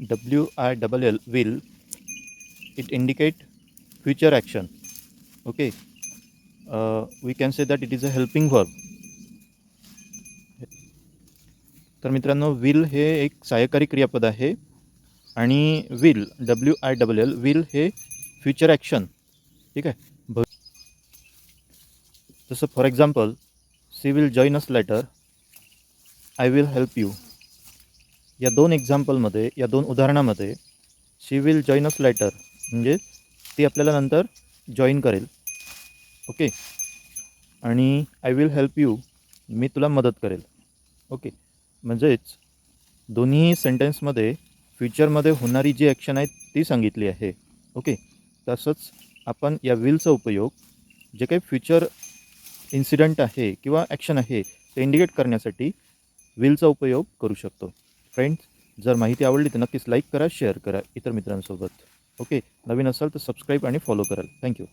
W I double L will it indicate future action okay we can say that it is a helping verb तर मित्रांनो will हे एक सहाय्यकारी क्रियापद आहे आणि will W I double L will हे फ्युचर ॲक्शन ठीक आहे? भ जसं for example she will join us later I will help you या दोन एक्झाम्पलमध्ये या दोन उदाहरणामध्ये she will join us later म्हणजे ती आपल्याला नंतर जॉईन करेल. ओके आणि आय विल हेल्प यू मी तुला मदत करेल. ओके म्हणजेच दोन्ही सेंटेन्समध्ये फ्युचरमध्ये होणारी जी ॲक्शन आहे ती सांगितली आहे. ओके तसंच आपण या विलचा उपयोग जे काही फ्युचर इन्सिडंट आहे किंवा ॲक्शन आहे ते इंडिकेट करण्यासाठी विलचा उपयोग करू शकतो. फ्रेंड्स जर माहिती आवडली तर नक्कीच लाईक करा शेअर करा इतर मित्रांसोबत. ओके नवीन असाल तर सबस्क्राईब आणि फॉलो कराल. थँक्यू